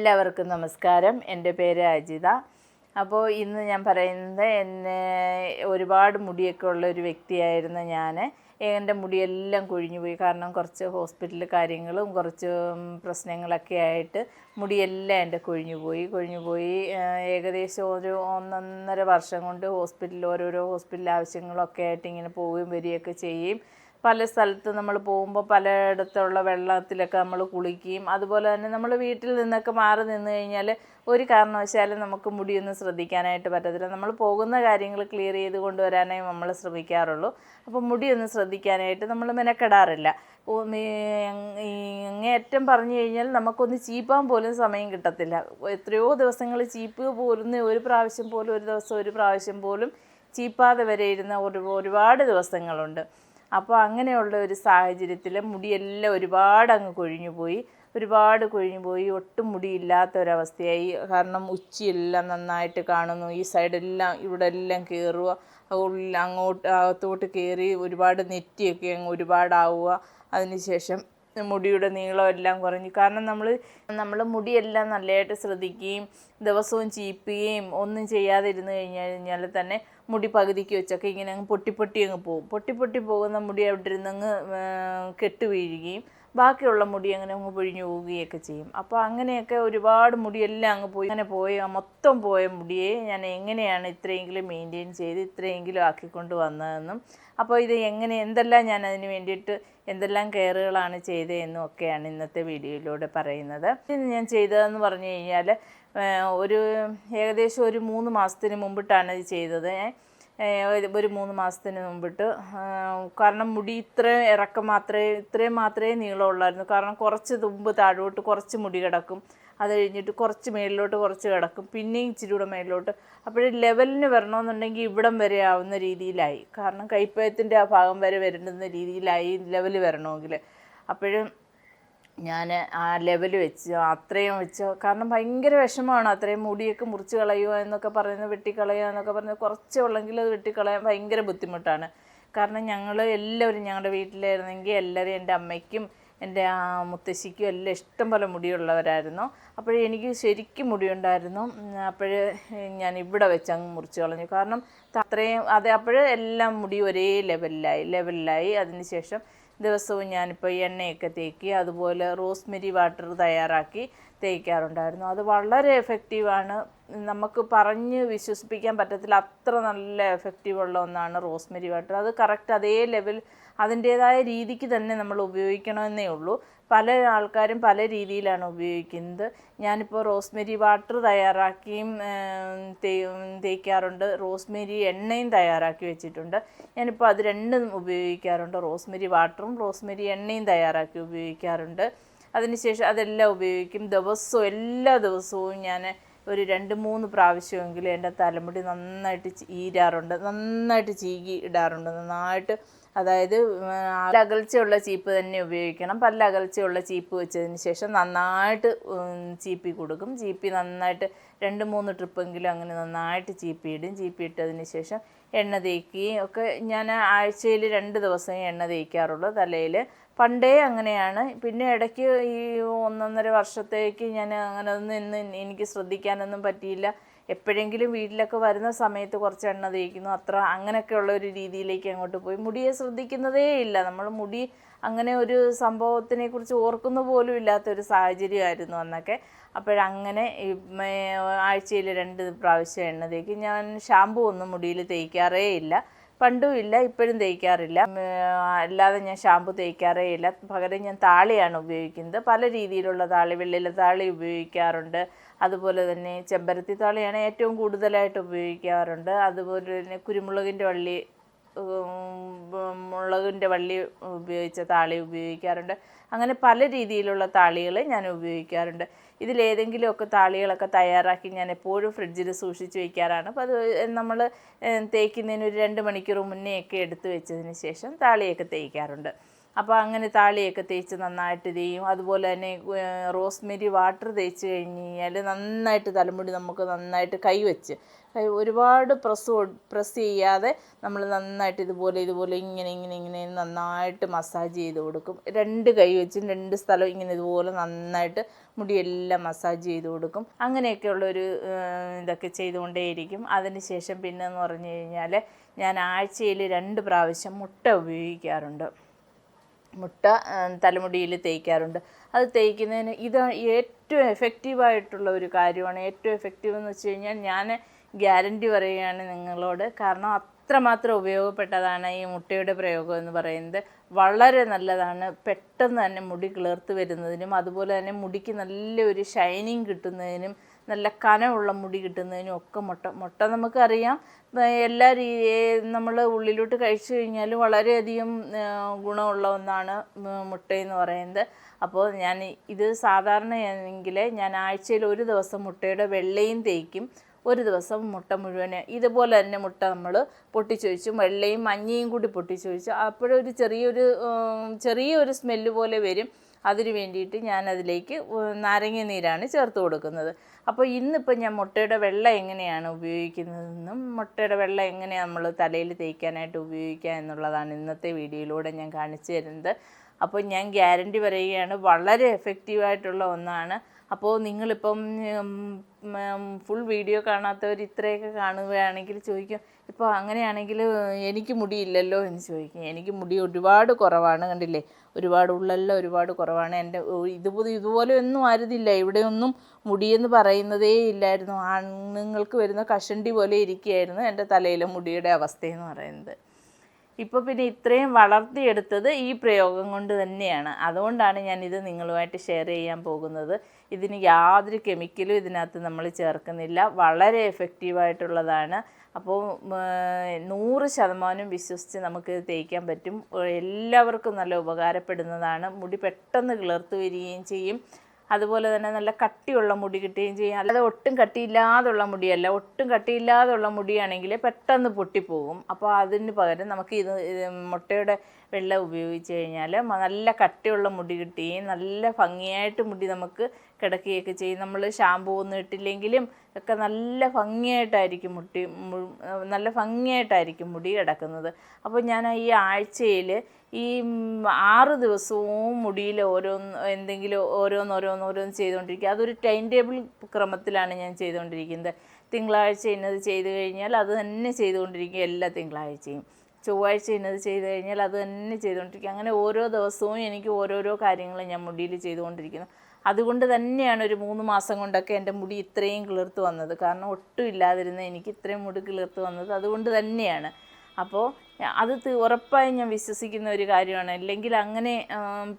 എല്ലാവർക്കും നമസ്കാരം. എന്റെ പേര് അജിത. അപ്പോൾ ഇന്ന് ഞാൻ പറയുന്നത് എന്നെ ഒരുപാട് മുടിയൊക്കെ ഉള്ള ഒരു വ്യക്തിയായിരുന്ന ഞാൻ. എന്റെ മുടിയെല്ലാം കൊഴിഞ്ഞു പോയി കാരണം കുറച്ച് ഹോസ്പിറ്റൽ കാര്യങ്ങളും കുറച്ച് പ്രശ്നങ്ങളൊക്കെ ആയിട്ട് മുടിയെല്ലാം എന്റെ കൊഴിഞ്ഞു പോയി കൊഴിഞ്ഞു പോയി ഏകദേശം ഒരു ഒന്നൊന്നര വർഷം കൊണ്ട് ഹോസ്പിറ്റലിൽ ഓരോരോ ഹോസ്പിറ്റൽ ആവശ്യങ്ങളൊക്കെ ആയിട്ട് ഇങ്ങനെ പോവുകയും വരികയൊക്കെ ചെയ്യും. പല സ്ഥലത്ത് നമ്മൾ പോകുമ്പോൾ പലയിടത്തുള്ള വെള്ളത്തിലൊക്കെ നമ്മൾ കുളിക്കുകയും അതുപോലെ തന്നെ നമ്മൾ വീട്ടിൽ നിന്നൊക്കെ മാറി നിന്ന് കഴിഞ്ഞാൽ ഒരു കാരണവശാലും നമുക്ക് മുടിയൊന്നും ശ്രദ്ധിക്കാനായിട്ട് പറ്റത്തില്ല. നമ്മൾ പോകുന്ന കാര്യങ്ങൾ ക്ലിയർ ചെയ്ത് കൊണ്ടുവരാനേ നമ്മൾ ശ്രമിക്കാറുള്ളൂ. അപ്പോൾ മുടിയൊന്നും ശ്രദ്ധിക്കാനായിട്ട് നമ്മൾ മെനക്കെടാറില്ല. അങ്ങേയറ്റം പറഞ്ഞു കഴിഞ്ഞാൽ നമുക്കൊന്ന് ചീപ്പാൻ പോലും സമയം കിട്ടത്തില്ല. എത്രയോ ദിവസങ്ങൾ ചീപ്പ് പോലും ഒരു പ്രാവശ്യം പോലും ഒരു ദിവസം ഒരു പ്രാവശ്യം പോലും ചീപ്പാതെ വരെ ഇരുന്ന ഒരു ഒരുപാട് ദിവസങ്ങളുണ്ട്. അപ്പോൾ അങ്ങനെയുള്ള ഒരു സാഹചര്യത്തിൽ മുടിയെല്ലാം ഒരുപാട് അങ്ങ് കൊഴിഞ്ഞു പോയി. ഒരുപാട് കൊഴിഞ്ഞു പോയി. ഒട്ടും മുടിയില്ലാത്ത ഒരവസ്ഥയായി കാരണം ഉച്ചിയെല്ലാം നന്നായിട്ട് കാണുന്നു. ഈ സൈഡെല്ലാം ഇവിടെ എല്ലാം കയറുക ഉള്ളിൽ അങ്ങോട്ട് അകത്തോട്ട് കയറി ഒരുപാട് നെറ്റിയൊക്കെ അങ്ങ് ഒരുപാടാവുക. അതിനുശേഷം മുടിയുടെ നീളം എല്ലാം കുറഞ്ഞു. കാരണം നമ്മൾ നമ്മൾ മുടിയെല്ലാം നല്ലതായിട്ട് ശ്രദ്ധിക്കുകയും ദിവസവും ചീപ്പുകയും ഒന്നും ചെയ്യാതിരുന്നു കഴിഞ്ഞു കഴിഞ്ഞാൽ തന്നെ മുടി പകുതിക്ക് വെച്ചൊക്കെ ഇങ്ങനെ അങ്ങ് പൊട്ടി പൊട്ടി അങ്ങ് പോകും. പൊട്ടി പൊട്ടി പോകുന്ന മുടി അവിടെ ഇരുന്നങ്ങ് കെട്ട് വീഴുകയും ബാക്കിയുള്ള മുടി അങ്ങനെ അങ്ങ് പൊഴിഞ്ഞു പോവുകയൊക്കെ ചെയ്യും. അപ്പോൾ അങ്ങനെയൊക്കെ ഒരുപാട് മുടിയെല്ലാം അങ്ങ് പോയി. അങ്ങനെ പോയ മൊത്തം പോയ മുടിയെ ഞാൻ എങ്ങനെയാണ് ഇത്രയെങ്കിലും മെയിന്റെയിൻ ചെയ്ത് ഇത്രയെങ്കിലും ആക്കിക്കൊണ്ട് വന്നതെന്നും അപ്പോൾ ഇത് എങ്ങനെ എന്തെല്ലാം ഞാൻ അതിന് വേണ്ടിയിട്ട് എന്തെല്ലാം കെയറുകളാണ് ചെയ്തതെന്നും ഒക്കെയാണ് ഇന്നത്തെ വീഡിയോയിലൂടെ പറയുന്നത്. ഞാൻ ചെയ്തതെന്ന് പറഞ്ഞു കഴിഞ്ഞാൽ ഒരു ഏകദേശം ഒരു മൂന്ന് മാസത്തിന് മുമ്പിട്ടാണ് ഇത് ചെയ്തത്. ഒരു- മൂന്ന് മാസത്തിന് മുമ്പിട്ട് കാരണം മുടി ഇത്രയും ഇറക്കം മാത്രമേ ഇത്രയും മാത്രമേ നീളമുള്ളായിരുന്നു. കാരണം കുറച്ച് തുമ്പ് താഴോട്ട് കുറച്ച് മുടി കിടക്കും. അത് കഴിഞ്ഞിട്ട് കുറച്ച് മേളിലോട്ട് കുറച്ച് കിടക്കും. പിന്നെയും ഇച്ചിരി കൂടെ മേളിലോട്ട്. അപ്പോഴും ലെവലിന് വരണമെന്നുണ്ടെങ്കിൽ ഇവിടം വരെ ആവുന്ന രീതിയിലായി. കാരണം കൈപ്പയത്തിന്റെ ആ ഭാഗം വരെ വരുന്ന രീതിയിലായി ലെവൽ വരണമെങ്കിൽ. അപ്പോഴും ഞാൻ ആ ലെവൽ വെച്ച് അത്രയും വെച്ച് കാരണം ഭയങ്കര വിഷമമാണ് അത്രയും മുടിയൊക്കെ മുറിച്ച് കളയുക എന്നൊക്കെ പറയുന്നത് വെട്ടിക്കളയുക എന്നൊക്കെ പറഞ്ഞ് കുറച്ചേ ഉള്ളെങ്കിൽ അത് വെട്ടിക്കളയാൻ ഭയങ്കര ബുദ്ധിമുട്ടാണ്. കാരണം ഞങ്ങൾ എല്ലാവരും ഞങ്ങളുടെ വീട്ടിലായിരുന്നെങ്കിൽ എല്ലാവരും എന്റെ അമ്മയ്ക്കും എന്റെ ആ മുത്തശ്ശിക്കും എല്ലാം ഇഷ്ടം പോലെ മുടിയുള്ളവരായിരുന്നു. അപ്പോഴേ എനിക്ക് ശരിക്കും മുടിയുണ്ടായിരുന്നു. അപ്പോൾ ഞാൻ ഇവിടെ വെച്ച് അങ്ങ് മുറിച്ച് കളഞ്ഞു. കാരണം അത്രയും അതെ അപ്പോഴേ എല്ലാം മുടി ഒരേ ലെവലിലായി ലെവലിലായി അതിനുശേഷം ദിവസവും ഞാനിപ്പോൾ എണ്ണയൊക്കെ തേക്കി അതുപോലെ റോസ്മെരി വാട്ടർ തയ്യാറാക്കി തേക്കാറുണ്ടായിരുന്നു. അത് വളരെ എഫക്റ്റീവാണ് നമുക്ക് പറഞ്ഞ് വിശ്വസിപ്പിക്കാൻ പറ്റത്തില്ല അത്ര നല്ല എഫക്റ്റീവുള്ള ഒന്നാണ് റോസ്മെരി വാട്ടർ. അത് കറക്റ്റ് അതേ ലെവൽ അതിന്റേതായ രീതിക്ക് തന്നെ നമ്മൾ ഉപയോഗിക്കണമെന്നേ ഉള്ളൂ. പല ആൾക്കാരും പല രീതിയിലാണ് ഉപയോഗിക്കുന്നത്. ഞാനിപ്പോൾ റോസ്മെരി വാട്ടർ തയ്യാറാക്കിയും തേക്കാറുണ്ട്. റോസ്മെരി എണ്ണയും തയ്യാറാക്കി വെച്ചിട്ടുണ്ട്. ഞാനിപ്പോൾ അത് രണ്ടും ഉപയോഗിക്കാറുണ്ട്. റോസ്മെരി വാട്ടറും റോസ്മെരി എണ്ണയും തയ്യാറാക്കി ഉപയോഗിക്കാറുണ്ട്. അതിനുശേഷം അതെല്ലാം ഉപയോഗിക്കും. ദിവസവും എല്ലാ ദിവസവും ഞാൻ ഒരു രണ്ട് മൂന്ന് പ്രാവശ്യമെങ്കിലും എന്റെ തലമുടി നന്നായിട്ട് ഈരാറുണ്ട്. നന്നായിട്ട് ചീകി ഇടാറുണ്ട്. നന്നായിട്ട് അതായത് അകൽച്ചയുള്ള ചീപ്പ് തന്നെ ഉപയോഗിക്കണം. പല്ല അകൽച്ചയുള്ള ചീപ്പ് വെച്ചതിന് ശേഷം നന്നായിട്ട് ചീപ്പി കൊടുക്കും. ചീപ്പി നന്നായിട്ട് രണ്ട് മൂന്ന് ട്രിപ്പെങ്കിലും അങ്ങനെ നന്നായിട്ട് ചീപ്പി ഇടും ചീപ്പി ഇട്ടതിന് ശേഷം എണ്ണ തേക്കുകയും ഒക്കെ ഞാൻ ആഴ്ചയിൽ രണ്ട് ദിവസം എണ്ണ തേക്കാറുള്ളൂ തലയിൽ. പണ്ടേ അങ്ങനെയാണ്. പിന്നെ ഇടയ്ക്ക് ഈ ഒന്നൊന്നര വർഷത്തേക്ക് ഞാൻ അങ്ങനെ ഒന്നും ഇന്ന് എനിക്ക് ശ്രദ്ധിക്കാനൊന്നും പറ്റിയില്ല. എപ്പോഴെങ്കിലും വീട്ടിലൊക്കെ വരുന്ന സമയത്ത് കുറച്ച് എണ്ണ തേക്കുന്നു. അത്ര അങ്ങനെയൊക്കെയുള്ള ഒരു രീതിയിലേക്ക് അങ്ങോട്ട് പോയി. മുടിയെ ശ്രദ്ധിക്കുന്നതേ ഇല്ല. നമ്മൾ മുടി അങ്ങനെ ഒരു സംഭവത്തിനെ കുറിച്ച് ഓർക്കുന്ന പോലും ഇല്ലാത്തൊരു സാഹചര്യമായിരുന്നു അന്നൊക്കെ. അപ്പോഴങ്ങനെ ആഴ്ചയിൽ രണ്ട് പ്രാവശ്യം എണ്ണ തേക്കും. ഞാൻ ഷാമ്പു ഒന്നും മുടിയിൽ തേക്കാറേ ഇല്ല. പണ്ടും ഇല്ല ഇപ്പോഴും തേക്കാറില്ല. അല്ലാതെ ഞാൻ ഷാമ്പു തേക്കാറേ ഇല്ല. പകരം ഞാൻ താളിയാണ് ഉപയോഗിക്കുന്നത്. പല രീതിയിലുള്ള താളി വെള്ളിലെ താളി ഉപയോഗിക്കാറുണ്ട്. അതുപോലെ തന്നെ ചെമ്പരത്തി താളിയാണ് ഏറ്റവും കൂടുതലായിട്ട് ഉപയോഗിക്കാറുണ്ട്. അതുപോലെ തന്നെ കുരുമുളകിന്റെ വള്ളി മുളകിന്റെ വള്ളി ഉപയോഗിച്ച താളി ഉപയോഗിക്കാറുണ്ട്. അങ്ങനെ പല രീതിയിലുള്ള താളികൾ ഞാൻ ഉപയോഗിക്കാറുണ്ട്. ഇതിലേതെങ്കിലുമൊക്കെ താളികളൊക്കെ തയ്യാറാക്കി ഞാൻ എപ്പോഴും ഫ്രിഡ്ജിൽ സൂക്ഷിച്ച് വയ്ക്കാറാണ് അപ്പോൾ അത് നമ്മൾ തേക്കുന്നതിന് ഒരു രണ്ട് മണിക്കൂർ മുന്നേ ഒക്കെ എടുത്ത് വെച്ചതിന് ശേഷം താളിയൊക്കെ തേക്കാറുണ്ട്. അപ്പോൾ അങ്ങനെ താളിയൊക്കെ തേച്ച് നന്നായിട്ട് ചെയ്യും. അതുപോലെ തന്നെ റോസ്മെരി വാട്ടർ തേച്ച് കഴിഞ്ഞ് കഴിഞ്ഞാൽ നന്നായിട്ട് തലമുടി നമുക്ക് നന്നായിട്ട് കൈവച്ച് ഒരുപാട് പ്രസ് പ്രസ് ചെയ്യാതെ നമ്മൾ നന്നായിട്ട് ഇതുപോലെ ഇതുപോലെ ഇങ്ങനെ ഇങ്ങനെ ഇങ്ങനെ നന്നായിട്ട് മസാജ് ചെയ്ത് കൊടുക്കും. രണ്ട് കൈ വെച്ചും രണ്ട് സ്ഥലം ഇങ്ങനെ ഇതുപോലെ നന്നായിട്ട് മുടിയെല്ലാം മസാജ് ചെയ്ത് കൊടുക്കും. അങ്ങനെയൊക്കെയുള്ളൊരു ഇതൊക്കെ ചെയ്തുകൊണ്ടേയിരിക്കും. അതിനുശേഷം പിന്നെ എന്ന് പറഞ്ഞു കഴിഞ്ഞാൽ ഞാൻ ആഴ്ചയിൽ രണ്ട് പ്രാവശ്യം മുട്ട ഉപയോഗിക്കാറുണ്ട്. മുട്ട തലമുടിയിൽ തേക്കാറുണ്ട് അത് തേക്കുന്നതിന് ഇത് ഏറ്റവും എഫക്റ്റീവായിട്ടുള്ള ഒരു കാര്യമാണ്. ഏറ്റവും എഫക്റ്റീവ് എന്ന് വെച്ച് കഴിഞ്ഞാൽ ഞാൻ ഗ്യാരണ്ടി പറയുകയാണ് നിങ്ങളോട്. കാരണം അത്രമാത്രം ഉപയോഗപ്പെട്ടതാണ് ഈ മുട്ടയുടെ പ്രയോഗം എന്ന് പറയുന്നത്. വളരെ നല്ലതാണ്. പെട്ടെന്ന് തന്നെ മുടി കിളിർത്ത് വരുന്നതിനും അതുപോലെ തന്നെ മുടിക്ക് നല്ലൊരു ഷൈനിങ് കിട്ടുന്നതിനും നല്ല കനമുള്ള മുടി കിട്ടുന്നതിനും ഒക്കെ മുട്ട മുട്ട നമുക്കറിയാം. എല്ലാ രീതി നമ്മൾ ഉള്ളിലോട്ട് കഴിച്ചു കഴിഞ്ഞാൽ വളരെയധികം ഗുണമുള്ള ഒന്നാണ് മുട്ട മുട്ടയെന്ന് പറയുന്നത്. അപ്പോൾ ഞാൻ ഇത് സാധാരണയാണെങ്കിൽ ഞാൻ ആഴ്ചയിൽ ഒരു ദിവസം മുട്ടയുടെ വെള്ളയും തേക്കും. ഒരു ദിവസം മുട്ട മുഴുവൻ ഇതുപോലെ തന്നെ മുട്ട നമ്മൾ പൊട്ടിച്ചൊഴിച്ചു വെള്ളയും മഞ്ഞയും കൂടി പൊട്ടിച്ചൊഴിച്ചു അപ്പോഴൊരു ചെറിയൊരു ചെറിയൊരു സ്മെല്ല് പോലെ വരും. അതിന് വേണ്ടിയിട്ട് ഞാൻ അതിലേക്ക് നാരങ്ങ നീരാണ് ചേർത്ത് കൊടുക്കുന്നത്. അപ്പോൾ ഇന്നിപ്പോൾ ഞാൻ മുട്ടയുടെ വെള്ള എങ്ങനെയാണ് ഉപയോഗിക്കുന്നതെന്നും മുട്ടയുടെ വെള്ള എങ്ങനെയാണ് നമ്മൾ തലയിൽ തേക്കാനായിട്ട് ഉപയോഗിക്കുക എന്നുള്ളതാണ് ഇന്നത്തെ വീഡിയോയിലൂടെ ഞാൻ കാണിച്ചു തരുന്നത്. അപ്പോൾ ഞാൻ ഗ്യാരണ്ടി പറയുകയാണ് വളരെ എഫക്റ്റീവായിട്ടുള്ള ഒന്നാണ്. അപ്പോൾ നിങ്ങളിപ്പം ഫുൾ വീഡിയോ കാണാത്തവർ ഇത്രയൊക്കെ കാണുകയാണെങ്കിൽ ചോദിക്കും ഇപ്പോൾ അങ്ങനെയാണെങ്കിൽ എനിക്ക് മുടിയില്ലല്ലോ എന്ന് ചോദിക്കും. എനിക്ക് മുടി ഒരുപാട് കുറവാണ്. കണ്ടില്ലേ? ഒരുപാട് ഉള്ളല്ലോ ഒരുപാട് കുറവാണ്. എന്റെ ഇതുപോലെ ഇതുപോലെ ഒന്നും ആരുതില്ല. ഇവിടെയൊന്നും മുടിയെന്ന് പറയുന്നതേ ഇല്ലായിരുന്നു. ആണുങ്ങൾക്ക് വരുന്ന കഷണ്ടി പോലെ ഇരിക്കുകയായിരുന്നു എന്റെ തലയിലെ മുടിയുടെ അവസ്ഥയെന്ന് പറയുന്നത്. ഇപ്പോൾ പിന്നെ ഇത്രയും വളർത്തിയെടുത്തത് ഈ പ്രയോഗം കൊണ്ട് തന്നെയാണ്. അതുകൊണ്ടാണ് ഞാൻ ഇത് നിങ്ങളുമായിട്ട് ഷെയർ ചെയ്യാൻ പോകുന്നത്. ഇതിന് യാതൊരു കെമിക്കലും ഇതിനകത്ത് നമ്മൾ ചേർക്കുന്നില്ല. വളരെ എഫക്റ്റീവായിട്ടുള്ളതാണ് അപ്പോൾ നൂറ് ശതമാനം വിശ്വസിച്ച് നമുക്ക് തേക്കാൻ പറ്റും. എല്ലാവർക്കും നല്ല ഉപകാരപ്പെടുന്നതാണ്. മുടി പെട്ടെന്ന് കിളർത്തു വരികയും ചെയ്യും. അതുപോലെ തന്നെ നല്ല കട്ടിയുള്ള മുടി കിട്ടുകയും ചെയ്യും. അല്ലാതെ ഒട്ടും കട്ടിയില്ലാതുള്ള മുടിയല്ല. ഒട്ടും കട്ടിയില്ലാതുള്ള മുടിയാണെങ്കിൽ പെട്ടെന്ന് പൊട്ടിപ്പോകും അപ്പോൾ അതിന് പകരം നമുക്ക് ഇത് മുട്ടയുടെ വെള്ളം ഉപയോഗിച്ച് കഴിഞ്ഞാൽ നല്ല കട്ടിയുള്ള മുടി കിട്ടുകയും നല്ല ഭംഗിയായിട്ട് മുടി നമുക്ക് കിടക്കുകയൊക്കെ ചെയ്യും. നമ്മൾ ഷാമ്പൂ ഒന്നും ഇട്ടില്ലെങ്കിലും ഒക്കെ നല്ല ഭംഗിയായിട്ടായിരിക്കും മുട്ടി നല്ല ഭംഗിയായിട്ടായിരിക്കും മുടി കിടക്കുന്നത്. അപ്പോൾ ഞാൻ ഈ ആഴ്ചയിൽ ഈ ആറ് ദിവസവും മുടിയിൽ ഓരോന്ന് എന്തെങ്കിലും ഓരോന്ന് ഓരോന്ന് ഓരോന്ന് ചെയ്തുകൊണ്ടിരിക്കുക അതൊരു ടൈം ടേബിൾ ക്രമത്തിലാണ് ഞാൻ ചെയ്തുകൊണ്ടിരിക്കുന്നത്. തിങ്കളാഴ്ച ഇന്നത് ചെയ്തു കഴിഞ്ഞാൽ അത് തന്നെ ചെയ്തുകൊണ്ടിരിക്കുക എല്ലാ തിങ്കളാഴ്ചയും. ചൊവ്വാഴ്ച ഇന്നത് ചെയ്തു കഴിഞ്ഞാൽ അത് തന്നെ ചെയ്തുകൊണ്ടിരിക്കുക അങ്ങനെ ഓരോ ദിവസവും എനിക്ക് ഓരോരോ കാര്യങ്ങൾ ഞാൻ മുടിയിൽ ചെയ്തുകൊണ്ടിരിക്കുന്നു. അതുകൊണ്ട് തന്നെയാണ് ഒരു മൂന്ന് മാസം കൊണ്ടൊക്കെ എന്റെ മുടി ഇത്രയും കിളിർത്ത് വന്നത്. കാരണം ഒട്ടും ഇല്ലാതിരുന്ന എനിക്ക് ഇത്രയും മുടി കിളിർത്ത് വന്നത് അതുകൊണ്ട് തന്നെയാണ്. അപ്പോൾ അത് ഉറപ്പായി ഞാൻ വിശ്വസിക്കുന്ന ഒരു കാര്യമാണ്. അല്ലെങ്കിൽ അങ്ങനെ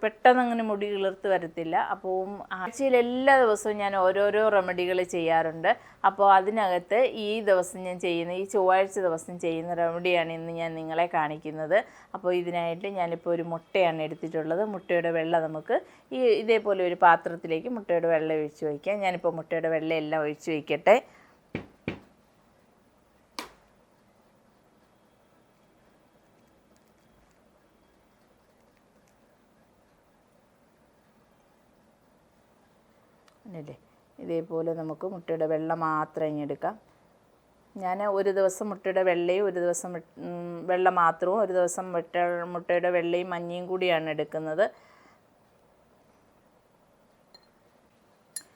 പെട്ടെന്ന് അങ്ങനെ മുടി കിളിർത്ത് വരത്തില്ല. അപ്പോൾ ആഴ്ചയിൽ എല്ലാ ദിവസവും ഞാൻ ഓരോരോ റെമഡികൾ ചെയ്യാറുണ്ട്. അപ്പോൾ അതിനകത്ത് ഈ ദിവസം ഞാൻ ചെയ്യുന്ന ഈ ചൊവ്വാഴ്ച ദിവസം ചെയ്യുന്ന റെമഡിയാണ് ഇന്ന് ഞാൻ നിങ്ങളെ കാണിക്കുന്നത്. അപ്പോൾ ഇതിനായിട്ട് ഞാനിപ്പോൾ ഒരു മുട്ടയാണ് എടുത്തിട്ടുള്ളത്. മുട്ടയുടെ വെള്ള നമുക്ക് ഈ ഇതേപോലെ ഒരു പാത്രത്തിലേക്ക് മുട്ടയുടെ വെള്ളം ഒഴിച്ച് വയ്ക്കാം. ഞാനിപ്പോൾ മുട്ടയുടെ വെള്ളം എല്ലാം ഒഴിച്ച് വയ്ക്കട്ടെ അല്ലേ ഇതേപോലെ നമുക്ക് മുട്ടയുടെ വെള്ള മാത്രം ഇങ്ങെടുക്കാം ഞാൻ ഒരു ദിവസം മുട്ടയുടെ വെള്ളയും ഒരു ദിവസം വെള്ള മാത്രവും ഒരു ദിവസം മുട്ട മുട്ടയുടെ വെള്ളയും മഞ്ഞയും കൂടിയാണ് എടുക്കുന്നത്.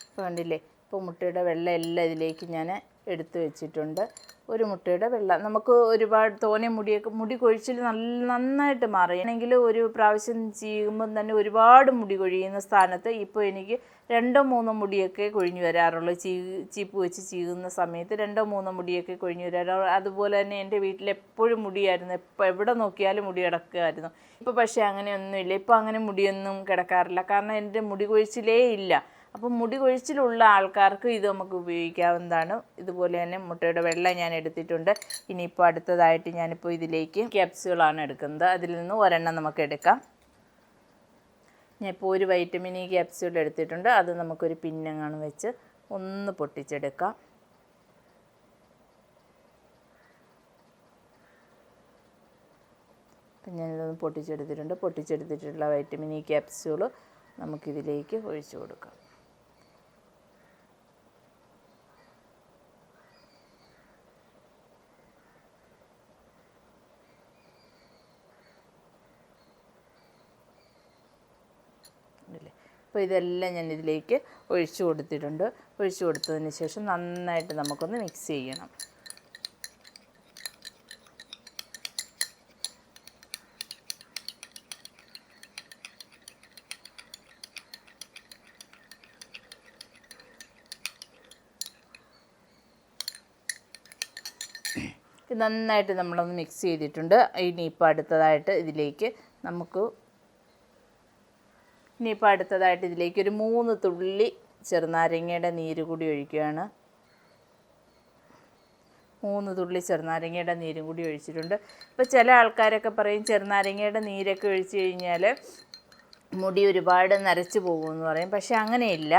ഇപ്പോൾ കണ്ടില്ലേ? ഇപ്പോൾ മുട്ടയുടെ വെള്ള എല്ലാം ഇതിലേക്ക് ഞാൻ എടുത്തു വെച്ചിട്ടുണ്ട്. ഒരു മുട്ടയുടെ വെള്ളം. നമുക്ക് ഒരുപാട് തോനെ മുടിയൊക്കെ മുടി കൊഴിച്ചിൽ നല്ല നന്നായിട്ട് മാറിയാണെങ്കിൽ ഒരു പ്രാവശ്യം ചെയ്യുമ്പം തന്നെ ഒരുപാട് മുടി കൊഴിയുന്ന സ്ഥാനത്ത് ഇപ്പോൾ എനിക്ക് രണ്ടോ മൂന്നോ മുടിയൊക്കെ കൊഴിഞ്ഞു വരാറുള്ളൂ. ചീ ചീപ്പ് വെച്ച് ചീകുന്ന സമയത്ത് രണ്ടോ മൂന്നോ മുടിയൊക്കെ കൊഴിഞ്ഞു വരാറുള്ളൂ. അതുപോലെ തന്നെ എന്റെ വീട്ടിൽ എപ്പോഴും മുടിയായിരുന്നു. എപ്പോൾ എവിടെ നോക്കിയാലും മുടി കിടക്കുമായിരുന്നു. ഇപ്പോൾ പക്ഷേ അങ്ങനെയൊന്നുമില്ല. ഇപ്പോൾ അങ്ങനെ മുടിയൊന്നും കിടക്കാറില്ല. കാരണം എന്റെ മുടി കൊഴിച്ചിലേ ഇല്ല. അപ്പം മുടി കൊഴിച്ചിലുള്ള ആൾക്കാർക്ക് ഇത് നമുക്ക് ഉപയോഗിക്കാവുന്നതാണ്. ഇതുപോലെ തന്നെ മുട്ടയുടെ വെള്ളം ഞാൻ എടുത്തിട്ടുണ്ട്. ഇനിയിപ്പോൾ അടുത്തതായിട്ട് ഞാനിപ്പോൾ ഇതിലേക്ക് ക്യാപ്സ്യൂളാണ് എടുക്കുന്നത്. അതിൽ നിന്ന് ഒരെണ്ണം നമുക്ക് എടുക്കാം. ഞാൻ ഇപ്പോൾ ഒരു വൈറ്റമിൻ ഇ ക്യാപ്സ്യൂൾ എടുത്തിട്ടുണ്ട്. അത് നമുക്കൊരു പിന്നങ്ങാണ് വെച്ച് ഒന്ന് പൊട്ടിച്ചെടുക്കാം. അപ്പം ഞാനിതൊന്ന് പൊട്ടിച്ചെടുത്തിട്ടുണ്ട്. പൊട്ടിച്ചെടുത്തിട്ടുള്ള വൈറ്റമിൻ ഇ ക്യാപ്സ്യൂൾ നമുക്കിതിലേക്ക് ഒഴിച്ചു കൊടുക്കാം ഇല്ലേ അപ്പോൾ ഇതെല്ലാം ഞാൻ ഇതിലേക്ക് ഒഴിച്ചു കൊടുത്തിട്ടുണ്ട്. ഒഴിച്ചു കൊടുത്തതിന് ശേഷം നന്നായിട്ട് നമുക്കൊന്ന് മിക്സ് ചെയ്യണം. നന്നായിട്ട് നമ്മളൊന്ന് മിക്സ് ചെയ്തിട്ടുണ്ട്. ഇനിയിപ്പോൾ അടുത്തതായിട്ട് ഇതിലേക്ക് നമുക്ക് ഇനിയിപ്പോൾ അടുത്തതായിട്ട് ഇതിലേക്ക് ഒരു മൂന്ന് തുള്ളി ചെറുനാരങ്ങയുടെ നീര് കൂടി ഒഴിക്കുകയാണ്. മൂന്ന് തുള്ളി ചെറുനാരങ്ങയുടെ നീരും കൂടി ഒഴിച്ചിട്ടുണ്ട്. ഇപ്പോൾ ചില ആൾക്കാരൊക്കെ പറയും ചെറുനാരങ്ങയുടെ നീരൊക്കെ ഒഴിച്ച് കഴിഞ്ഞാൽ മുടി ഒരുപാട് നരച്ചു പോകുമെന്ന് പറയും. പക്ഷേ അങ്ങനെയില്ല.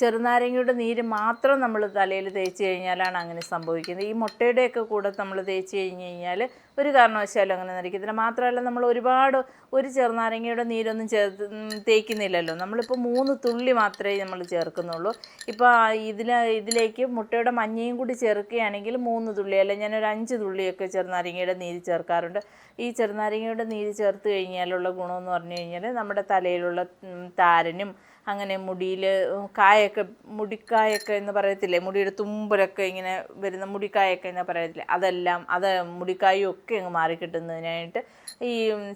ചെറുനാരങ്ങയുടെ നീര് മാത്രം നമ്മൾ തലയിൽ തേച്ച് കഴിഞ്ഞാലാണ് അങ്ങനെ സംഭവിക്കുന്നത്. ഈ മുട്ടയുടെയൊക്കെ കൂടെ നമ്മൾ തേച്ച് കഴിഞ്ഞ് കഴിഞ്ഞാൽ ഒരു കാരണവശാലും അങ്ങനെ നരക്കത്തില്ല മാത്രമല്ല നമ്മൾ ഒരുപാട് ഒരു ചെറുനാരങ്ങയുടെ നീരൊന്നും ഉം, തേക്കുന്നില്ലല്ലോ. നമ്മളിപ്പോൾ മൂന്ന് തുള്ളി മാത്രമേ നമ്മൾ ചേർക്കുന്നുള്ളൂ. ഇപ്പോൾ ഇതിൽ ഇതിലേക്ക് മുട്ടയുടെ മഞ്ഞയും കൂടി ചേർക്കുകയാണെങ്കിൽ മൂന്ന് തുള്ളി അല്ല ഞാനൊരു അഞ്ച് തുള്ളിയൊക്കെ ചെറുനാരങ്ങയുടെ നീര് ചേർക്കാറുണ്ട്. ഈ ചെറുനാരങ്ങയുടെ നീര് ചേർത്ത് കഴിഞ്ഞാലുള്ള ഗുണമെന്ന് പറഞ്ഞു കഴിഞ്ഞാൽ നമ്മുടെ തലയിലുള്ള താരനും അങ്ങനെ മുടിയിൽ കായൊക്കെ മുടിക്കായൊക്കെ എന്ന് പറയത്തില്ലേ? മുടിയുടെ തുമ്പലൊക്കെ ഇങ്ങനെ വരുന്ന മുടിക്കായൊക്കെ എന്ന് പറയത്തില്ലേ? അതെല്ലാം അത് മുടിക്കായും ഒക്കെ അങ്ങ് മാറിക്കിട്ടുന്നതിനായിട്ട് ഈ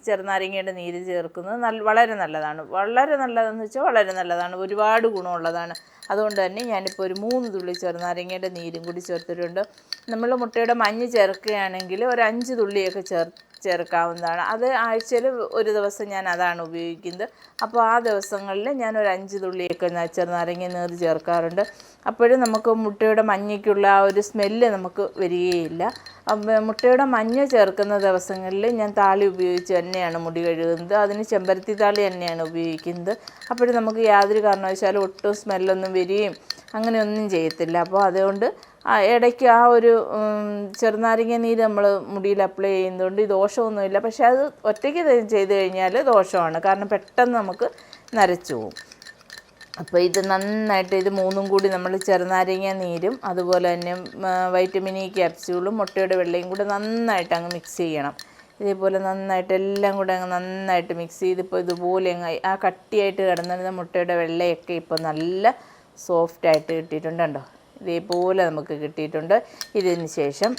ചെറുനാരങ്ങയുടെ നീര് ചേർക്കുന്നത് നല്ല വളരെ നല്ലതാണ്. വളരെ നല്ലതെന്ന് വെച്ചാൽ വളരെ നല്ലതാണ്. ഒരുപാട് ഗുണമുള്ളതാണ്. അതുകൊണ്ട് തന്നെ ഞാനിപ്പോൾ ഒരു മൂന്ന് തുള്ളി ചെറുനാരങ്ങയുടെ നീരും കൂടി ചേർത്തിട്ടുണ്ട്. നമ്മൾ മുട്ടയുടെ മഞ്ഞ് ചേർക്കുകയാണെങ്കിൽ ഒരു അഞ്ച് തുള്ളിയൊക്കെ ചേർ ചേർക്കാവുന്നതാണ്. അത് ആഴ്ചയിൽ ഒരു ദിവസം ഞാൻ അതാണ് ഉപയോഗിക്കുന്നത്. അപ്പോൾ ആ ദിവസങ്ങളിൽ ഞാൻ ഒരു അഞ്ച് തുള്ളിയൊക്കെ ചെറുനാരങ്ങ നീര് ചേർക്കാറുണ്ട്. അപ്പോഴും നമുക്ക് മുട്ടയുടെ മഞ്ഞയ്ക്കുള്ള ആ ഒരു സ്മെല്ല് നമുക്ക് വരികയില്ല. മുട്ടയുടെ മഞ്ഞ ചേർക്കുന്ന ദിവസങ്ങളിൽ ഞാൻ താളി ഉപയോഗിച്ച് തന്നെയാണ് മുടി കഴുകുന്നത്. അതിന് ചെമ്പരത്തി താളി തന്നെയാണ് ഉപയോഗിക്കുന്നത്. അപ്പോഴും നമുക്ക് യാതൊരു കാരണവശാലും ഒട്ടും സ്മെല്ലൊന്നും വരികയും അങ്ങനെയൊന്നും ചെയ്യത്തില്ല. അപ്പോൾ അതുകൊണ്ട് ആ ഇടയ്ക്ക് ആ ഒരു ചെറുനാരങ്ങ നീര് നമ്മൾ മുടിയിൽ അപ്ലൈ ചെയ്യുന്നതുകൊണ്ട് ഈ ദോഷമൊന്നുമില്ല. പക്ഷേ അത് ഒറ്റയ്ക്ക് ചെയ്ത് കഴിഞ്ഞാൽ ദോഷമാണ്. കാരണം പെട്ടെന്ന് നമുക്ക് നരച്ചു പോകും അപ്പോൾ ഇത് നന്നായിട്ട് ഇത് മൂന്നും കൂടി നമ്മൾ ചെറുനാരങ്ങ നീരും അതുപോലെ തന്നെ വൈറ്റമിൻ ഇ ക്യാപ്സ്യൂളും മുട്ടയുടെ വെള്ളയും കൂടി നന്നായിട്ട് അങ്ങ് മിക്സ് ചെയ്യണം. ഇതേപോലെ നന്നായിട്ട് എല്ലാം കൂടെ അങ്ങ് നന്നായിട്ട് മിക്സ് ചെയ്തിപ്പോൾ ഇതുപോലെ അങ്ങ് ആ കട്ടിയായിട്ട് കിടന്നിരുന്ന മുട്ടയുടെ വെള്ളയൊക്കെ ഇപ്പോൾ നല്ല സോഫ്റ്റായിട്ട് കിട്ടിയിട്ടുണ്ട് കണ്ടോ? ഇതേപോലെ നമുക്ക് കിട്ടിയിട്ടുണ്ട്. ഇതിന് ശേഷം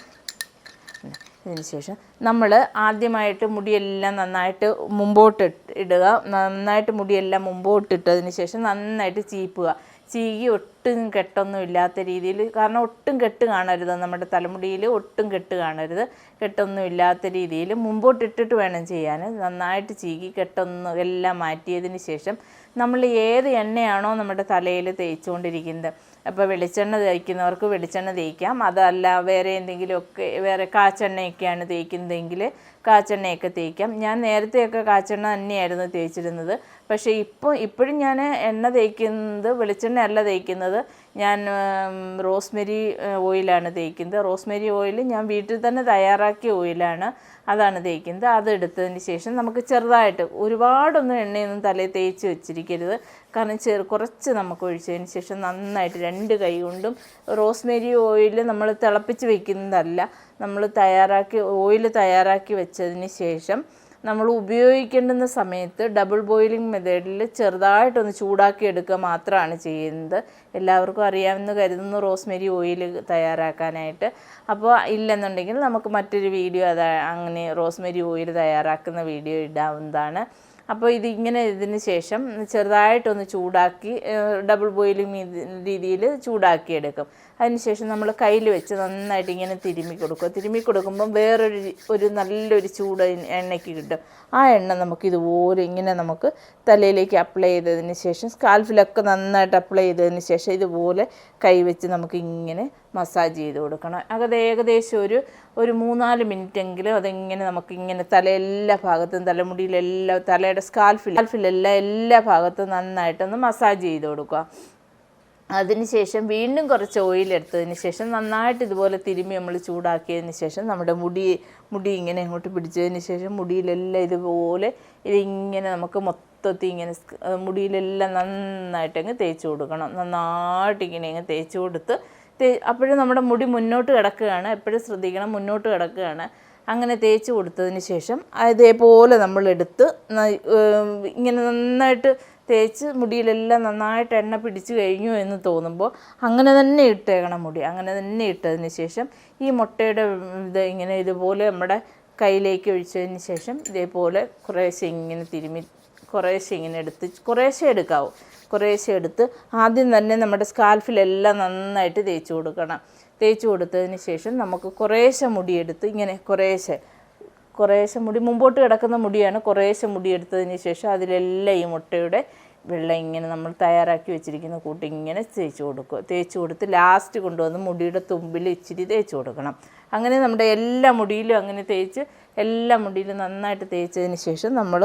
ഇതിന് ശേഷം നമ്മൾ ആദ്യമായിട്ട് മുടിയെല്ലാം നന്നായിട്ട് മുമ്പോട്ട് ഇടുക. നന്നായിട്ട് മുടിയെല്ലാം മുമ്പോട്ട് ഇട്ടതിന് ശേഷം നന്നായിട്ട് ചീപ്പുക. ചീകി ഒട്ടും കെട്ടൊന്നും ഇല്ലാത്ത രീതിയിൽ കാരണം ഒട്ടും കെട്ട് കാണരുത് നമ്മുടെ തലമുടിയിൽ ഒട്ടും കെട്ട് കാണരുത്. കെട്ടൊന്നും ഇല്ലാത്ത രീതിയിൽ മുമ്പോട്ടിട്ടിട്ട് വേണം ചെയ്യാൻ. നന്നായിട്ട് ചീകി കെട്ടൊന്നും എല്ലാം മാറ്റിയതിന് ശേഷം നമ്മൾ ഏത് എണ്ണയാണോ നമ്മുടെ തലയിൽ തേച്ചുകൊണ്ടിരിക്കുന്നത്. അപ്പോൾ വെളിച്ചെണ്ണ തേക്കുന്നവർക്ക് വെളിച്ചെണ്ണ തേക്കാം. അതല്ല വേറെ എന്തെങ്കിലുമൊക്കെ വേറെ കാച്ചെണ്ണയൊക്കെയാണ് തേക്കുന്നതെങ്കിൽ കാച്ചെണ്ണയൊക്കെ തേക്കാം. ഞാൻ നേരത്തെയൊക്കെ കാച്ചെണ്ണ തന്നെയായിരുന്നു തേച്ചിരുന്നത്. പക്ഷേ ഇപ്പോൾ ഇപ്പോഴും ഞാൻ എണ്ണ തേക്കുന്നത് വെളിച്ചെണ്ണ അല്ല തേക്കുന്നത്. ഞാൻ റോസ്മെരി ഓയിലാണ് തേക്കുന്നത്. റോസ്മെരി ഓയിൽ ഞാൻ വീട്ടിൽ തന്നെ തയ്യാറാക്കിയ ഓയിലാണ്. അതാണ് തേക്കുന്നത് അത് എടുത്തതിന് ശേഷം നമുക്ക് ചെറുതായിട്ട് ഒരുപാടൊന്നും എണ്ണയൊന്നും തലയിൽ തേച്ച് വെച്ചിരിക്കരുത്. കാരണം ചെറു കുറച്ച് നമുക്ക് ഒഴിച്ചതിന് ശേഷം നന്നായിട്ട് രണ്ട് കൈ കൊണ്ടും റോസ്മേരി ഓയിൽ നമ്മൾ തിളപ്പിച്ച് വെക്കുന്നതല്ല. നമ്മൾ തയ്യാറാക്കി ഓയിൽ തയ്യാറാക്കി വെച്ചതിന് ശേഷം നമ്മൾ ഉപയോഗിക്കേണ്ടുന്ന സമയത്ത് ഡബിൾ ബോയിലിംഗ് മെത്തേഡിൽ ചെറുതായിട്ടൊന്ന് ചൂടാക്കി എടുക്കുക മാത്രമാണ് ചെയ്യുന്നത്. എല്ലാവർക്കും അറിയാമെന്ന് കരുതുന്നു റോസ്മെരി ഓയിൽ തയ്യാറാക്കാനായിട്ട്. അപ്പോൾ ഇല്ലെന്നുണ്ടെങ്കിൽ നമുക്ക് മറ്റൊരു വീഡിയോ അതാ അങ്ങനെ റോസ്മെരി ഓയിൽ തയ്യാറാക്കുന്ന വീഡിയോ ഇടാവുന്നതാണ്. അപ്പോൾ ഇങ്ങനെ ഇതിന് ശേഷം ചെറുതായിട്ടൊന്ന് ചൂടാക്കി ഡബിൾ ബോയിലിംഗ് രീതിയിൽ ചൂടാക്കിയെടുക്കും. അതിനുശേഷം നമ്മൾ കയ്യിൽ വെച്ച് നന്നായിട്ട് ഇങ്ങനെ തിരുമ്മി കൊടുക്കും. തിരുമ്മി കൊടുക്കുമ്പം വേറൊരു ഒരു നല്ലൊരു ചൂട് എണ്ണയ്ക്ക് കിട്ടും. ആ എണ്ണ നമുക്ക് ഇതുപോലെ ഇങ്ങനെ നമുക്ക് തലയിലേക്ക് അപ്ലൈ ചെയ്തതിന് ശേഷം സ്കാൽഫിലൊക്കെ നന്നായിട്ട് അപ്ലൈ ചെയ്തതിന് ശേഷം ഇതുപോലെ കൈ വെച്ച് നമുക്ക് ഇങ്ങനെ മസാജ് ചെയ്ത് കൊടുക്കണം. അത് ഏകദേശം ഒരു ഒരു മൂന്നാൽ മിനിറ്റ് എങ്കിലും അതിങ്ങനെ നമുക്ക് ഇങ്ങനെ തല എല്ലാ ഭാഗത്തും തലമുടിയിലെല്ലാം തലയുടെ സ്കാൽഫിൽ സ്കാൽഫിലെല്ലാം എല്ലാ ഭാഗത്തും നന്നായിട്ടൊന്ന് മസാജ് ചെയ്ത് കൊടുക്കുക. അതിനുശേഷം വീണ്ടും കുറച്ച് ഓയിൽ എടുത്തതിന് ശേഷം നന്നായിട്ട് ഇതുപോലെ തിരുമ്മി നമ്മൾ ചൂടാക്കിയതിന് ശേഷം നമ്മുടെ മുടി മുടി ഇങ്ങനെ അങ്ങോട്ട് പിടിച്ചതിന് ശേഷം മുടിയിലെല്ലാം ഇതുപോലെ ഇതിങ്ങനെ നമുക്ക് മൊത്തത്തിൽ ഇങ്ങനെ മുടിയിലെല്ലാം നന്നായിട്ട് അങ്ങ് തേച്ച് കൊടുക്കണം. നന്നായിട്ട് ഇങ്ങനെ അങ്ങ് തേച്ച് കൊടുത്ത് അപ്പോഴും നമ്മുടെ മുടി മുന്നോട്ട് കിടക്കുകയാണ്. എപ്പോഴും ശ്രദ്ധിക്കണം മുന്നോട്ട് കിടക്കുകയാണ്. അങ്ങനെ തേച്ച് കൊടുത്തതിന് ശേഷം ഇതേപോലെ നമ്മൾ എടുത്ത് ഇങ്ങനെ നന്നായിട്ട് തേച്ച് മുടിയിലെല്ലാം നന്നായിട്ട് എണ്ണ പിടിച്ചു കഴിഞ്ഞു എന്ന് തോന്നുമ്പോൾ അങ്ങനെ തന്നെ ഇട്ടേക്കണം മുടി. അങ്ങനെ തന്നെ ഇട്ടതിന് ശേഷം ഈ മുട്ടയുടെ ഇത് ഇങ്ങനെ ഇതുപോലെ നമ്മുടെ കയ്യിലേക്ക് ഒഴിച്ചതിന് ശേഷം ഇതേപോലെ കുറേശ്ശെ ഇങ്ങനെ തിരുമി കുറേശ്ശെ ഇങ്ങനെ എടുത്ത് കുറേശ്ശെ എടുക്കാവൂ. കുറേശ്ശെ എടുത്ത് ആദ്യം തന്നെ നമ്മുടെ സ്കാൽഫിലെല്ലാം നന്നായിട്ട് തേച്ച് കൊടുക്കണം. തേച്ച് കൊടുത്തതിന് ശേഷം നമുക്ക് കുറേശ്ശെ മുടിയെടുത്ത് ഇങ്ങനെ കുറേശ്ശെ കുറേശ്ശെ മുടി മുമ്പോട്ട് കിടക്കുന്ന മുടിയാണ് കുറേശ്ശെ മുടിയെടുത്തതിന് ശേഷം അതിലെല്ലാം ഈ മുട്ടയുടെ വെള്ളം ഇങ്ങനെ നമ്മൾ തയ്യാറാക്കി വെച്ചിരിക്കുന്ന കൂട്ടി ഇങ്ങനെ തേച്ച് കൊടുക്കുക തേച്ച് കൊടുത്ത് ലാസ്റ്റ് കൊണ്ടുവന്ന് മുടിയുടെ തുമ്പിൽ ഇച്ചിരി തേച്ച് കൊടുക്കണം. അങ്ങനെ നമ്മുടെ എല്ലാ മുടിയിലും അങ്ങനെ തേച്ച് എല്ലാ മുടിയിൽ നന്നായിട്ട് തേച്ചതിന് ശേഷം നമ്മൾ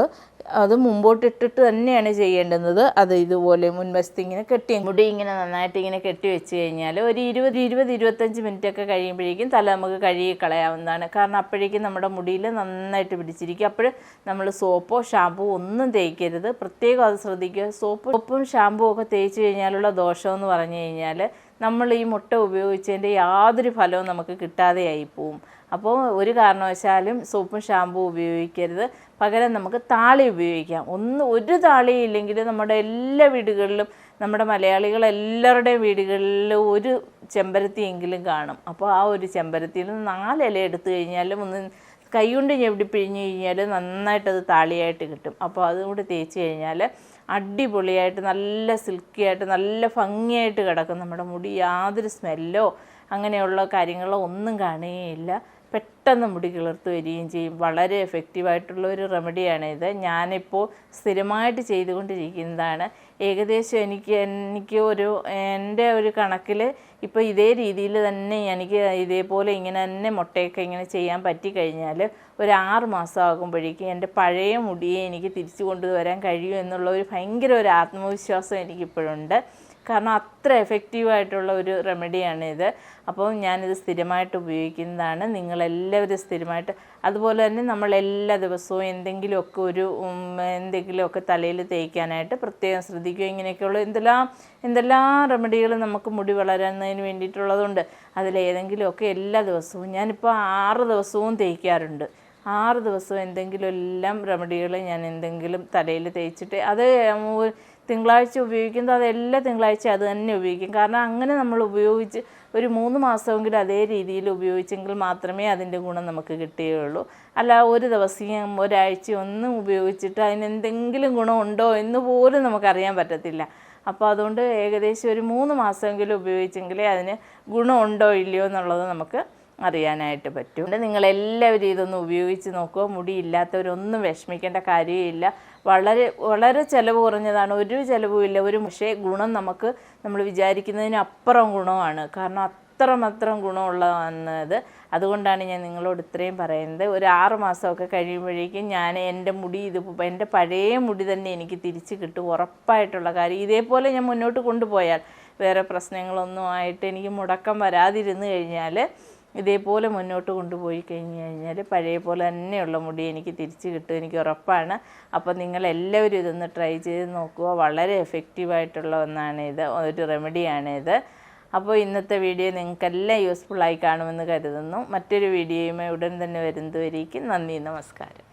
അത് മുമ്പോട്ടിട്ടിട്ട് തന്നെയാണ് ചെയ്യേണ്ടുന്നത്. അത് ഇതുപോലെ മുൻവശത്ത് ഇങ്ങനെ കെട്ടി മുടി ഇങ്ങനെ നന്നായിട്ട് ഇങ്ങനെ കെട്ടി വെച്ച് കഴിഞ്ഞാൽ ഒരു ഇരുപത് ഇരുപത് ഇരുപത്തഞ്ച് മിനിറ്റൊക്കെ കഴിയുമ്പോഴേക്കും തല നമുക്ക് കഴുകി കളയാവുന്നതാണ്. കാരണം അപ്പോഴേക്കും നമ്മുടെ മുടിയിൽ നന്നായിട്ട് പിടിച്ചിരിക്കും. അപ്പോൾ നമ്മൾ സോപ്പോ ഷാമ്പൂ ഒന്നും തേക്കരുത്. പ്രത്യേകം അത് ശ്രദ്ധിക്കുക. സോപ്പ് സോപ്പും ഷാമ്പൂ ഒക്കെ തേച്ച് കഴിഞ്ഞാലുള്ള ദോഷമെന്ന് പറഞ്ഞു കഴിഞ്ഞാൽ നമ്മൾ ഈ മുട്ട ഉപയോഗിച്ചതിന്റെ യാതൊരു ഫലവും നമുക്ക് കിട്ടാതെയായി പോവും. അപ്പോൾ ഒരു കാരണവശാലും സോപ്പും ഷാമ്പൂ ഉപയോഗിക്കരുത്. പകരം നമുക്ക് താളി ഉപയോഗിക്കാം. ഒന്ന് ഒരു താളി ഇല്ലെങ്കിൽ നമ്മുടെ എല്ലാ വീടുകളിലും നമ്മുടെ മലയാളികൾ എല്ലാവരുടെയും വീടുകളിൽ ഒരു ചെമ്പരത്തിയെങ്കിലും കാണും. അപ്പോൾ ആ ഒരു ചെമ്പരത്തിയിൽ നിന്ന് നാല് ഇല എടുത്തു കഴിഞ്ഞാലും ഒന്ന് കൈകൊണ്ട് ഞെവിടി പിഴിഞ്ഞ് കഴിഞ്ഞാൽ നന്നായിട്ടത് താളിയായിട്ട് കിട്ടും. അപ്പോൾ അതും കൂടി തേച്ച് കഴിഞ്ഞാൽ അടിപൊളിയായിട്ട് നല്ല സിൽക്കി ആയിട്ട് നല്ല ഭംഗിയായിട്ട് കിടക്കും. നമ്മുടെ മുടി യാതൊരു സ്മെല്ലോ അങ്ങനെയുള്ള കാര്യങ്ങളോ ഒന്നും കാണുകയില്ല. പെട്ടെന്ന് മുടി കിളിർത്ത് വരികയും ചെയ്യും. വളരെ എഫക്റ്റീവായിട്ടുള്ള ഒരു റെമഡിയാണ് ഇത്. ഞാനിപ്പോൾ സ്ഥിരമായിട്ട് ചെയ്തുകൊണ്ടിരിക്കുന്നതാണ്. ഏകദേശം എനിക്ക് എനിക്ക് ഒരു എന്റെ ഒരു കണക്കിൽ ഇപ്പോൾ ഇതേ രീതിയിൽ തന്നെ എനിക്ക് ഇതേപോലെ ഇങ്ങനെ തന്നെ മുട്ടയൊക്കെ ഇങ്ങനെ ചെയ്യാൻ പറ്റിക്കഴിഞ്ഞാൽ ഒരു ആറ് മാസം ആകുമ്പോഴേക്കും എന്റെ പഴയ മുടിയെ എനിക്ക് തിരിച്ചു കൊണ്ടുവരാൻ കഴിയും എന്നുള്ള ഒരു ഭയങ്കര ഒരു ആത്മവിശ്വാസം എനിക്കിപ്പോഴുണ്ട്. കാരണം അത്ര എഫക്റ്റീവായിട്ടുള്ള ഒരു റെമഡിയാണ് ഇത്. അപ്പോൾ ഞാനിത് സ്ഥിരമായിട്ട് ഉപയോഗിക്കുന്നതാണ്. നിങ്ങളെല്ലാവരും സ്ഥിരമായിട്ട് അതുപോലെ തന്നെ നമ്മൾ എല്ലാ ദിവസവും എന്തെങ്കിലുമൊക്കെ ഒരു എന്തെങ്കിലുമൊക്കെ തലയിൽ തേക്കാനായിട്ട് പ്രത്യേകം ശ്രദ്ധിക്കുക. ഇങ്ങനെയൊക്കെയുള്ള എന്തെല്ലാം എന്തെല്ലാം റെമഡികൾ നമുക്ക് മുടി വളരുന്നതിന് വേണ്ടിയിട്ടുള്ളതുണ്ട്. അതിലേതെങ്കിലുമൊക്കെ എല്ലാ ദിവസവും ഞാനിപ്പോൾ ആറ് ദിവസവും തേക്കാറുണ്ട്. ആറ് ദിവസം എന്തെങ്കിലും എല്ലാം റെമഡികൾ ഞാൻ എന്തെങ്കിലും തലയിൽ തേച്ചിട്ട് അത് തിങ്കളാഴ്ച ഉപയോഗിക്കുന്നത് അത് എല്ലാ തിങ്കളാഴ്ച അത് തന്നെ ഉപയോഗിക്കും. കാരണം അങ്ങനെ നമ്മൾ ഉപയോഗിച്ച് ഒരു മൂന്ന് മാസമെങ്കിലും അതേ രീതിയിൽ ഉപയോഗിച്ചെങ്കിൽ മാത്രമേ അതിന്റെ ഗുണം നമുക്ക് കിട്ടുകയുള്ളൂ. അല്ല ഒരു ദിവസം ഒരാഴ്ച ഒന്നും ഉപയോഗിച്ചിട്ട് അതിനെന്തെങ്കിലും ഗുണമുണ്ടോ എന്ന് പോലും നമുക്കറിയാൻ പറ്റത്തില്ല. അപ്പോൾ അതുകൊണ്ട് ഏകദേശം ഒരു മൂന്ന് മാസമെങ്കിലും ഉപയോഗിച്ചെങ്കിലേ അതിന് ഗുണമുണ്ടോ ഇല്ലയോ എന്നുള്ളത് നമുക്ക് അറിയാനായിട്ട് പറ്റും. അതുകൊണ്ട് നിങ്ങളെല്ലാവരും ഇതൊന്ന് ഉപയോഗിച്ച് നോക്കുക. മുടിയില്ലാത്തവരൊന്നും വിഷമിക്കേണ്ട കാര്യമില്ല. വളരെ വളരെ ചിലവ് കുറഞ്ഞതാണ്. ഒരു ചിലവുമില്ല ഒരു പക്ഷേ ഗുണം നമുക്ക് നമ്മൾ വിചാരിക്കുന്നതിനപ്പുറം ഗുണമാണ്. കാരണം അത്രമാത്രം ഗുണമുള്ളതാണ് ഇത് അതുകൊണ്ടാണ് ഞാൻ നിങ്ങളോട് ഇത്രയും പറയുന്നത്. ഒരു ആറ് മാസമൊക്കെ കഴിയുമ്പോഴേക്കും ഞാൻ എന്റെ മുടി ഇത് എന്റെ പഴയ മുടി തന്നെ എനിക്ക് തിരിച്ച് കിട്ടും. ഉറപ്പായിട്ടുള്ള കാര്യം. ഇതേപോലെ ഞാൻ മുന്നോട്ട് കൊണ്ടുപോയാൽ വേറെ പ്രശ്നങ്ങളൊന്നും ആയിട്ട് എനിക്ക് മുടക്കം വരാതിരുന്നു കഴിഞ്ഞാൽ ഇതേപോലെ മുന്നോട്ട് കൊണ്ടുപോയി കഴിഞ്ഞ് കഴിഞ്ഞാൽ പഴയ പോലെ തന്നെയുള്ള മുടി എനിക്ക് തിരിച്ച് കിട്ടും എനിക്ക് ഉറപ്പാണ്. അപ്പോൾ നിങ്ങളെല്ലാവരും ഇതൊന്ന് ട്രൈ ചെയ്ത് നോക്കുക. വളരെ എഫക്റ്റീവായിട്ടുള്ള ഒന്നാണ് ഇത്. ഒരു റെമഡിയാണ് ഇത്. അപ്പോൾ ഇന്നത്തെ വീഡിയോ നിങ്ങൾക്കെല്ലാം യൂസ്ഫുള്ളായി കാണുമെന്ന് കരുതുന്നു. മറ്റൊരു വീഡിയോയുമായി ഉടൻ തന്നെ വരുന്നതുവരേക്കും നന്ദി നമസ്കാരം.